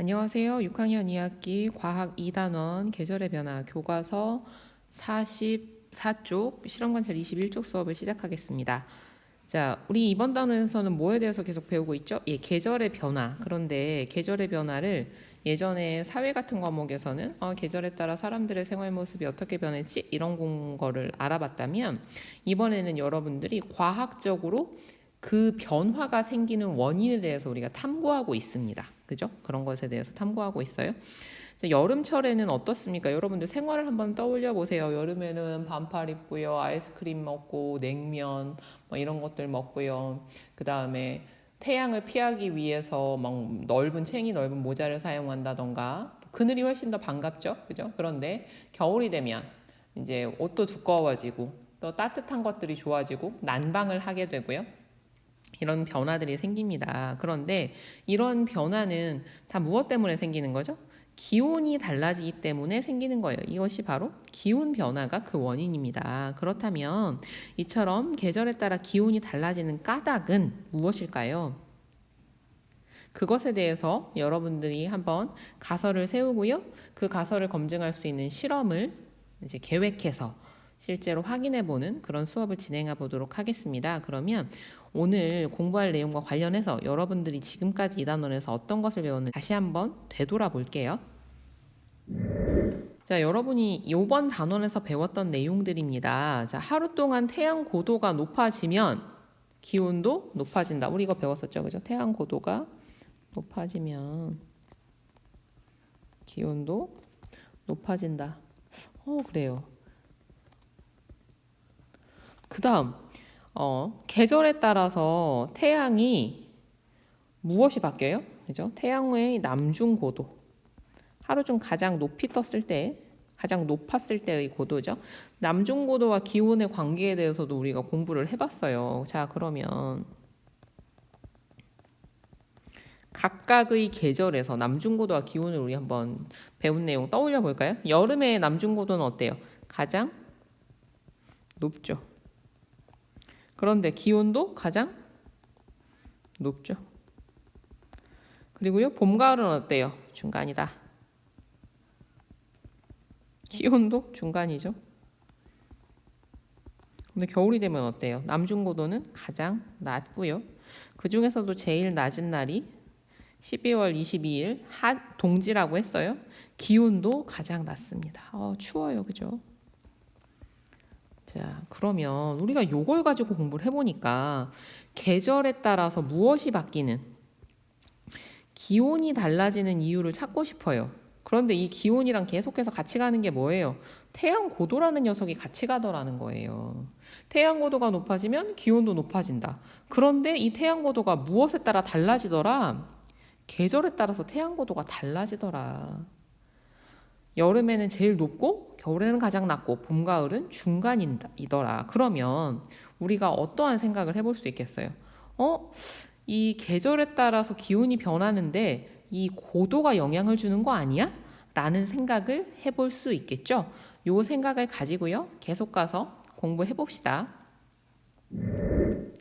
안녕하세요. 6학년 2학기 과학 2단원 계절의 변화 교과서 44쪽 실험관찰 21쪽 수업을 시작하겠습니다. 자, 우리 이번 단원에서는 뭐에 대해서 계속 배우고 있죠? 예, 계절의 변화. 그런데 계절의 변화를 예전에 사회 같은 과목에서는 어, 계절에 따라 사람들의 생활 모습이 어떻게 변했지 이런 거를 알아봤다면 이번에는 여러분들이 과학적으로 그 변화가 생기는 원인에 대해서 우리가 탐구하고 있습니다. 그죠? 그런 것에 대해서 탐구하고 있어요. 자, 여름철에는 어떻습니까? 여러분들 생활을 한번 떠올려 보세요. 여름에는 반팔 입고요, 아이스크림 먹고, 냉면 뭐 이런 것들 먹고요. 그 다음에 태양을 피하기 위해서 막 넓은 챙이 넓은 모자를 사용한다던가 그늘이 훨씬 더 반갑죠, 그죠? 그런데 겨울이 되면 이제 옷도 두꺼워지고 또 따뜻한 것들이 좋아지고 난방을 하게 되고요. 이런 변화들이 생깁니다. 그런데 이런 변화는 다 무엇 때문에 생기는 거죠? 기온이 달라지기 때문에 생기는 거예요. 이것이 바로 기온 변화가 그 원인입니다. 그렇다면 이처럼 계절에 따라 기온이 달라지는 까닭은 무엇일까요? 그것에 대해서 여러분들이 한번 가설을 세우고요. 그 가설을 검증할 수 있는 실험을 이제 계획해서 실제로 확인해 보는 그런 수업을 진행해 보도록 하겠습니다. 그러면 오늘 공부할 내용과 관련해서 여러분들이 지금까지 이 단원에서 어떤 것을 배웠는지 다시 한번 되돌아 볼게요. 자, 여러분이 이번 단원에서 배웠던 내용들입니다. 자, 하루 동안 태양 고도가 높아지면 기온도 높아진다. 우리 이거 배웠었죠. 그죠? 태양 고도가 높아지면 기온도 높아진다. 어, 그래요. 그 다음, 어, 계절에 따라서 태양이 무엇이 바뀌어요? 그죠? 태양의 남중 고도. 하루 중 가장 높이 떴을 때, 가장 높았을 때의 고도죠. 남중 고도와 기온의 관계에 대해서도 우리가 공부를 해봤어요. 자, 그러면 각각의 계절에서 남중 고도와 기온을 우리 한번 배운 내용 떠올려 볼까요? 여름의 남중 고도는 어때요? 가장 높죠. 그런데 기온도 가장 높죠. 그리고요, 봄, 가을은 어때요? 중간이다. 기온도 중간이죠. 근데 겨울이 되면 어때요? 남중고도는 가장 낮고요. 그 중에서도 제일 낮은 날이 12월 22일 하, 동지라고 했어요. 기온도 가장 낮습니다. 어, 추워요, 그죠? 자, 그러면 우리가 요걸 가지고 공부를 해보니까 계절에 따라서 무엇이 바뀌는 기온이 달라지는 이유를 찾고 싶어요. 그런데 이 기온이랑 계속해서 같이 가는 게 뭐예요? 태양 고도라는 녀석이 같이 가더라는 거예요. 태양 고도가 높아지면 기온도 높아진다. 그런데 이 태양 고도가 무엇에 따라 달라지더라? 계절에 따라서 태양 고도가 달라지더라. 여름에는 제일 높고 겨울에는 가장 낮고 봄, 가을은 중간이더라. 그러면 우리가 어떠한 생각을 해볼 수 있겠어요? 어? 이 계절에 따라서 기온이 변하는데 이 고도가 영향을 주는 거 아니야? 라는 생각을 해볼 수 있겠죠? 요 생각을 가지고요. 계속 가서 공부해 봅시다.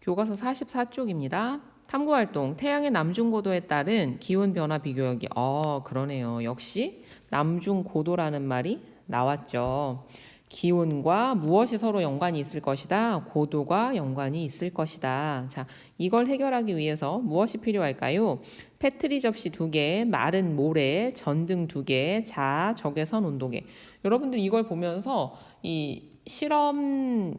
교과서 44쪽입니다. 탐구활동, 태양의 남중고도에 따른 기온 변화 비교하기. 어, 그러네요. 역시 남중고도라는 말이 나왔죠. 기온과 무엇이 서로 연관이 있을 것이다. 고도가 연관이 있을 것이다. 자, 이걸 해결하기 위해서 무엇이 필요할까요? 패트리 접시 두 개, 마른 모래, 전등 두 개, 자, 적외선 온도계. 여러분들 이걸 보면서 이 실험에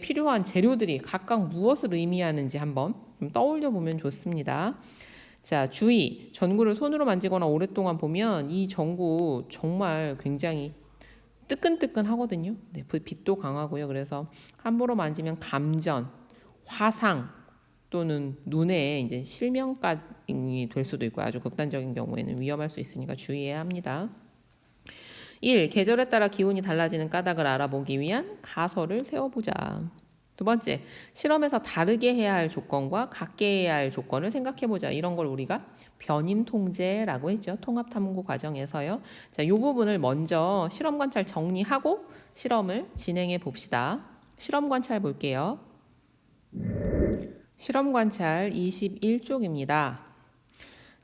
필요한 재료들이 각각 무엇을 의미하는지 한번 떠올려 보면 좋습니다. 자, 주의. 전구를 손으로 만지거나 오랫동안 보면 이 전구 정말 굉장히 뜨끈뜨끈 하거든요. 네, 빛도 강하고요. 그래서 함부로 만지면 감전, 화상 또는 눈에 이제 실명까지 될 수도 있고 아주 극단적인 경우에는 위험할 수 있으니까 주의해야 합니다. 1. 계절에 따라 기온이 달라지는 까닭을 알아보기 위한 가설을 세워보자. 두 번째, 실험에서 다르게 해야 할 조건과 같게 해야 할 조건을 생각해 보자. 이런 걸 우리가 변인 통제라고 했죠. 통합 탐구 과정에서요. 자, 요 부분을 먼저 실험 관찰 정리하고 실험을 진행해 봅시다. 실험 관찰 볼게요. 실험 관찰 21쪽입니다.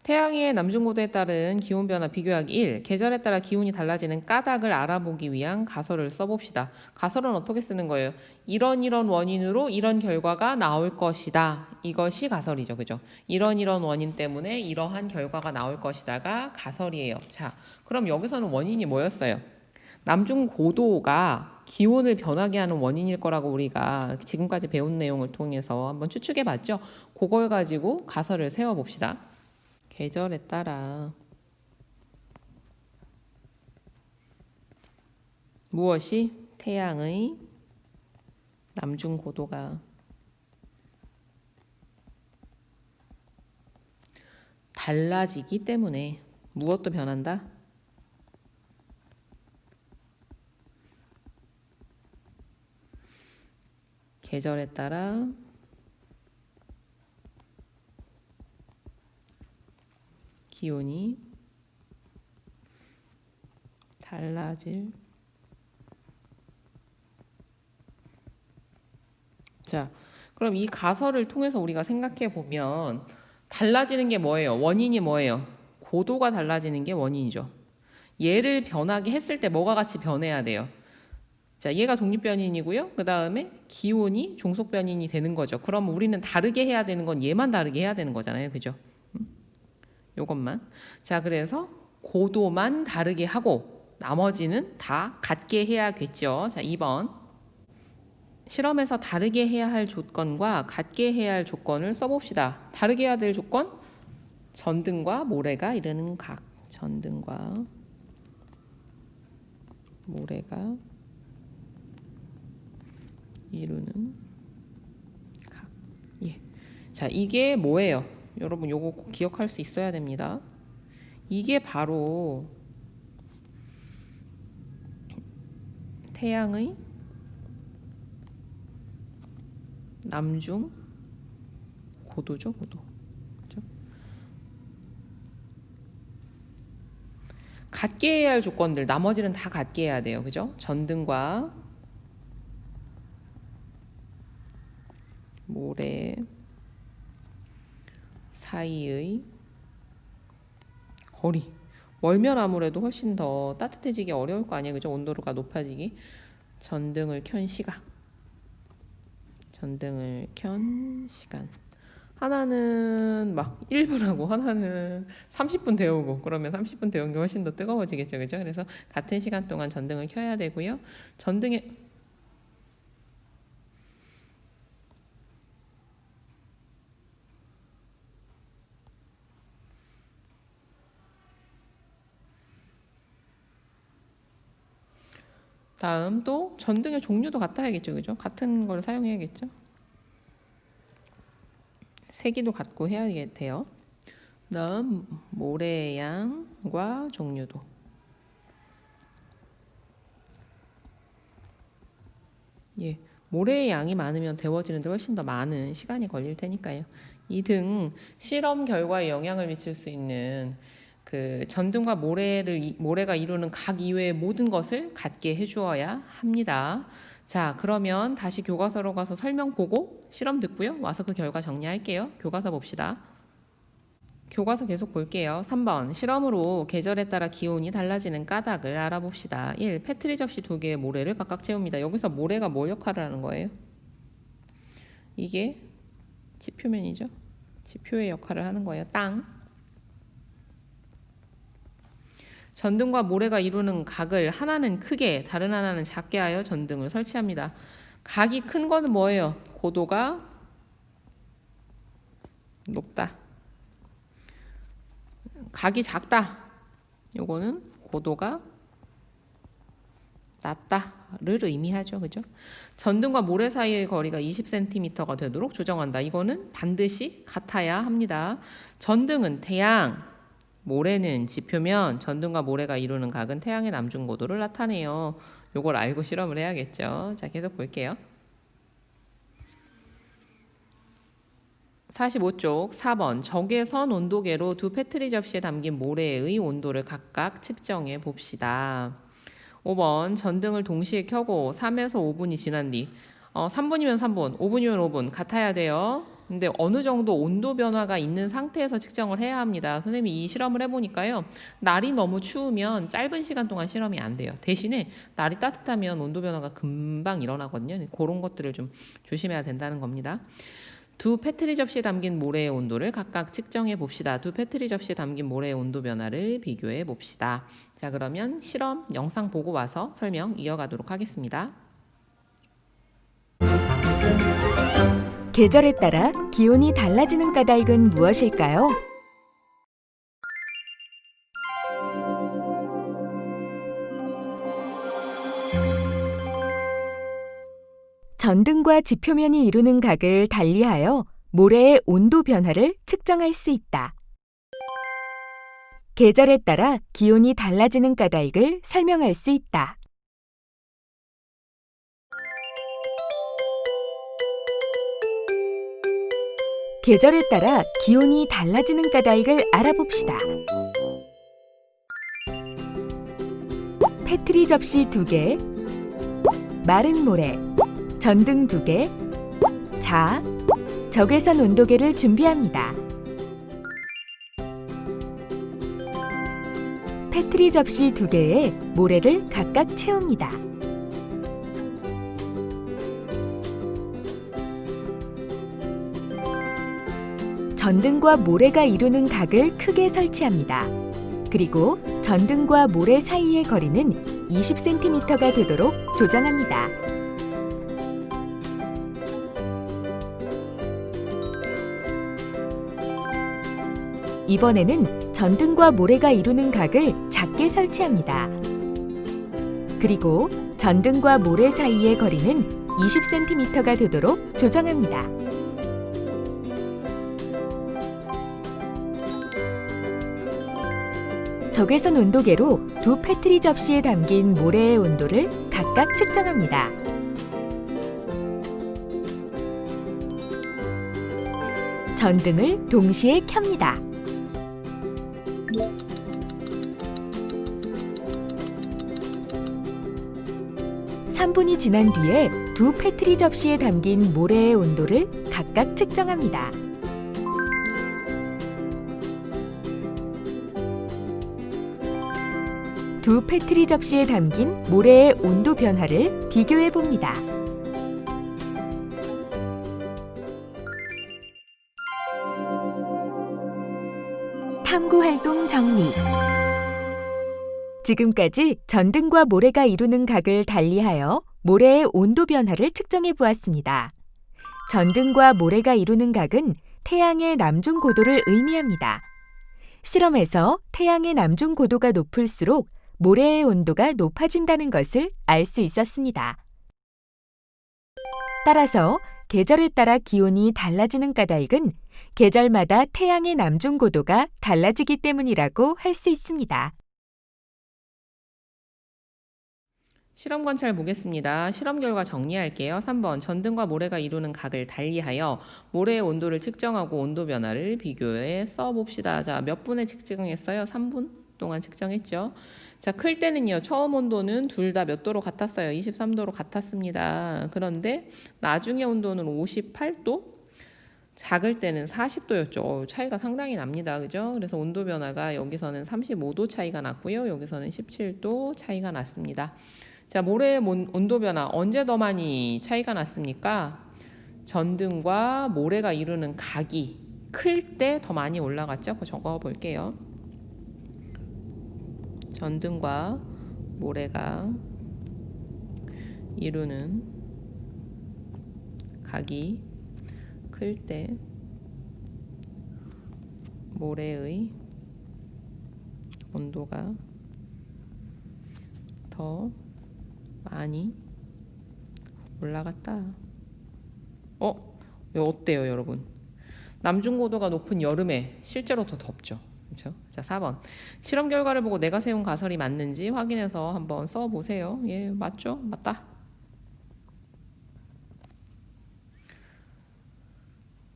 태양의 남중고도에 따른 기온 변화 비교하기 1. 계절에 따라 기온이 달라지는 까닭을 알아보기 위한 가설을 써봅시다. 가설은 어떻게 쓰는 거예요? 이런 이런 원인으로 이런 결과가 나올 것이다. 이것이 가설이죠. 그죠? 이런 이런 원인 때문에 이러한 결과가 나올 것이다가 가설이에요. 자, 그럼 여기서는 원인이 뭐였어요? 남중고도가 기온을 변하게 하는 원인일 거라고 우리가 지금까지 배운 내용을 통해서 한번 추측해 봤죠? 그걸 가지고 가설을 세워 봅시다. 계절에 따라 무엇이 태양의 남중 고도가 달라지기 때문에 무엇도 변한다? 계절에 따라 기온이 달라질 자, 그럼 이 가설을 통해서 우리가 생각해 보면 달라지는 게 뭐예요? 원인이 뭐예요? 고도가 달라지는 게 원인이죠. 얘를 변하게 했을 때 뭐가 같이 변해야 돼요? 자, 얘가 독립 변인이고요. 그 다음에 기온이 종속 변인이 되는 거죠. 그럼 우리는 다르게 해야 되는 건 얘만 다르게 해야 되는 거잖아요. 그죠? 요것만. 자, 그래서 고도만 다르게 하고 나머지는 다 같게 해야겠죠. 자, 2번. 실험에서 다르게 해야 할 조건과 같게 해야 할 조건을 써봅시다. 다르게 해야 될 조건? 전등과 모래가 이르는 각. 전등과 모래가 이루는 각. 예. 자, 이게 뭐예요? 여러분 요거 꼭 기억할 수 있어야 됩니다. 이게 바로 태양의 남중 고도죠, 고도. 그죠? 같게 해야 할 조건들 나머지는 다 같게 해야 돼요. 그죠? 전등과 모래 사이의 거리. 멀면 아무래도 훨씬 더 따뜻해지기 어려울 거 아니에요. 그죠? 온도가 높아지기. 전등을 켠 시각 전등을 켠 시간. 하나는 막 1분 하고 하나는 30분 데우고 그러면 30분 데운 게 훨씬 더 뜨거워지겠죠. 그죠? 그래서 같은 시간 동안 전등을 켜야 되고요. 전등에 다음 또 전등의 종류도 같아야겠죠, 그죠? 같은 걸 사용해야겠죠. 세기도 같고 해야 돼요. 다음 모래양과 종류도. 예, 모래의 양이 많으면 데워지는데 훨씬 더 많은 시간이 걸릴 테니까요. 이 등 실험 결과에 영향을 미칠 수 있는 그 전등과 모래를 이- 모래가 이루는 각 이외의 모든 것을 같게 해주어야 합니다. 자, 그러면 다시 교과서로 가서 설명 보고 실험 듣고요. 와서 그 결과 정리할게요. 교과서 봅시다. 교과서 계속 볼게요. 3번. 실험으로 계절에 따라 기온이 달라지는 까닭을 알아봅시다. 1. 패트리 접시 두 개의 모래를 각각 채웁니다. 여기서 모래가 뭐 역할을 하는 거예요? 이게 지표면이죠. 지표의 역할을 하는 거예요. 땅. 전등과 모래가 이루는 각을 하나는 크게 다른 하나는 작게 하여 전등을 설치합니다. 각이 큰 거는 뭐예요? 고도가 높다. 각이 작다. 요거는 고도가 낮다를 의미하죠. 그죠? 전등과 모래 사이의 거리가 20cm가 되도록 조정한다. 이거는 반드시 같아야 합니다. 전등은 태양, 모래는 지표면 전등과 모래가 이루는 각은 태양의 남중 고도를 나타내요. 요걸 알고 실험을 해야겠죠. 자, 계속 볼게요. 45쪽 4번 적외선 온도계로 두 페트리 접시에 담긴 모래의 온도를 각각 측정해 봅시다. 5번 전등을 동시에 켜고 3에서 5분이 지난 뒤 어, 3분이면 3분, 5분이면 5분 같아야 돼요. 근데 어느 정도 온도 변화가 있는 상태에서 측정을 해야 합니다. 선생님이 이 실험을 해보니까요. 날이 너무 추우면 짧은 시간 동안 실험이 안 돼요. 대신에 날이 따뜻하면 온도 변화가 금방 일어나거든요. 그런 것들을 좀 조심해야 된다는 겁니다. 두 페트리 접시에 담긴 모래의 온도를 각각 측정해 봅시다. 두 페트리 접시에 담긴 모래의 온도 변화를 비교해 봅시다. 자, 그러면 실험 영상 보고 와서 설명 이어가도록 하겠습니다. 계절에 따라 기온이 달라지는 까닭은 무엇일까요? 전등과 지표면이 이루는 각을 달리하여 모래의 온도 변화를 측정할 수 있다. 계절에 따라 기온이 달라지는 까닭을 설명할 수 있다. 계절에 따라 기온이 달라지는 까닭을 알아봅시다. 페트리 접시 2개, 마른 모래, 전등 2개, 자, 적외선 온도계를 준비합니다. 페트리 접시 2개에 모래를 각각 채웁니다. 전등과 모래가 이루는 각을 크게 설치합니다. 그리고 전등과 모래 사이의 거리는 20cm가 되도록 조정합니다. 이번에는 전등과 모래가 이루는 각을 작게 설치합니다. 그리고 전등과 모래 사이의 거리는 20cm가 되도록 조정합니다. 적외선 온도계로 두 페트리 접시에 담긴 모래의 온도를 각각 측정합니다. 전등을 동시에 켭니다. 삼분이 지난 뒤에 두 페트리 접시에 담긴 모래의 온도를 각각 측정합니다. 두 페트리 접시에 담긴 모래의 온도 변화를 비교해 봅니다. 탐구 활동 정리. 지금까지 전등과 모래가 이루는 각을 달리하여 모래의 온도 변화를 측정해 보았습니다. 전등과 모래가 이루는 각은 태양의 남중 고도를 의미합니다. 실험에서 태양의 남중 고도가 높을수록 모래의 온도가 높아진다는 것을 알 수 있었습니다. 따라서 계절에 따라 기온이 달라지는 까닭은 계절마다 태양의 남중 고도가 달라지기 때문이라고 할 수 있습니다. 실험 관찰 보겠습니다. 실험 결과 정리할게요. 3번 전등과 모래가 이루는 각을 달리하여 모래의 온도를 측정하고 온도 변화를 비교해 써봅시다. 자, 몇 분에 측정했어요? 3분 동안 측정했죠. 자, 클 때는요. 처음 온도는 둘 다 몇 도로 같았어요? 23도로 같았습니다. 그런데 나중에 온도는 58도, 작을 때는 40도였죠. 어, 차이가 상당히 납니다. 그죠? 그래서 온도 변화가 여기서는 35도 차이가 났고요. 여기서는 17도 차이가 났습니다. 자, 모래의 몬- 온도 변화 언제 더 많이 차이가 났습니까? 전등과 모래가 이루는 각이 클 때 더 많이 올라갔죠? 그거 적어 볼게요. 전등과 모래가 이루는 각이 클 때 모래의 온도가 더 많이 올라갔다. 어? 어때요, 여러분? 남중 고도가 높은 여름에 실제로 더 덥죠. 그렇죠? 자, 4번. 실험 결과를 보고 내가 세운 가설이 맞는지 확인해서 한번 써 보세요. 예, 맞죠? 맞다.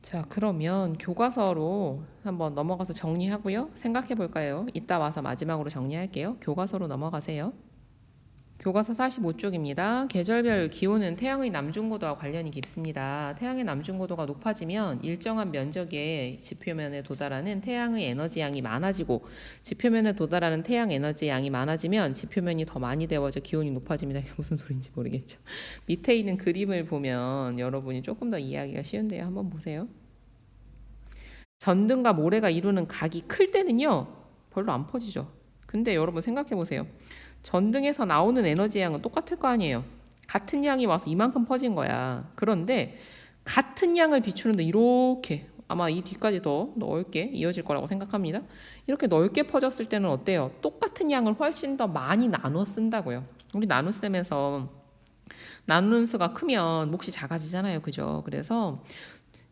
자, 그러면 교과서로 한번 넘어가서 정리하고요. 생각해 볼까요? 이따 와서 마지막으로 정리할게요. 교과서로 넘어가세요. 교과서 45쪽입니다. 계절별 기온은 태양의 남중고도와 관련이 깊습니다. 태양의 남중고도가 높아지면 일정한 면적의 지표면에 도달하는 태양의 에너지 양이 많아지고 지표면에 도달하는 태양 에너지 양이 많아지면 지표면이 더 많이 데워져 기온이 높아집니다. 이게 무슨 소리인지 모르겠죠. 밑에 있는 그림을 보면 여러분이 조금 더 이해하기가 쉬운데요. 한번 보세요. 전등과 모래가 이루는 각이 클 때는요. 별로 안 퍼지죠. 근데 여러분 생각해 보세요. 전등에서 나오는 에너지 양은 똑같을 거 아니에요. 같은 양이 와서 이만큼 퍼진 거야. 그런데 같은 양을 비추는데 이렇게 아마 이 뒤까지 더 넓게 이어질 거라고 생각합니다. 이렇게 넓게 퍼졌을 때는 어때요? 똑같은 양을 훨씬 더 많이 나눠 쓴다고요. 우리 나눗셈에서 나누는 수가 크면 몫이 작아지잖아요. 그죠? 그래서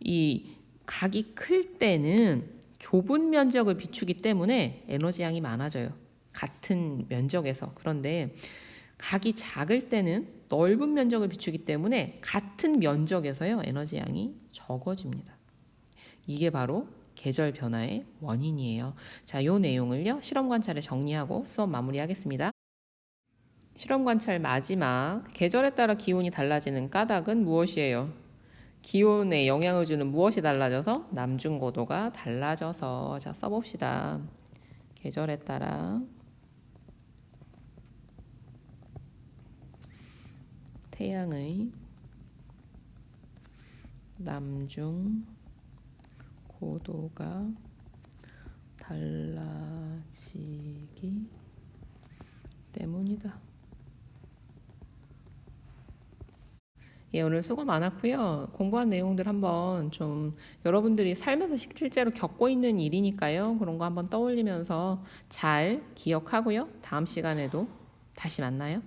이 각이 클 때는 좁은 면적을 비추기 때문에 에너지 양이 많아져요. 같은 면적에서. 그런데 각이 작을 때는 넓은 면적을 비추기 때문에 같은 면적에서요. 에너지 양이 적어집니다. 이게 바로 계절 변화의 원인이에요. 자, 요 내용을요. 실험 관찰에 정리하고 수업 마무리하겠습니다. 실험 관찰 마지막 계절에 따라 기온이 달라지는 까닭은 무엇이에요? 기온에 영향을 주는 무엇이 달라져서 남중 고도가 달라져서 자 써봅시다. 계절에 따라 태양의 남중 고도가 달라지기 때문이다. 예, 오늘 수고 많았고요. 공부한 내용들 한번 좀 여러분들이 살면서 실제로 겪고 있는 일이니까요. 그런 거 한번 떠올리면서 잘 기억하고요. 다음 시간에도 다시 만나요.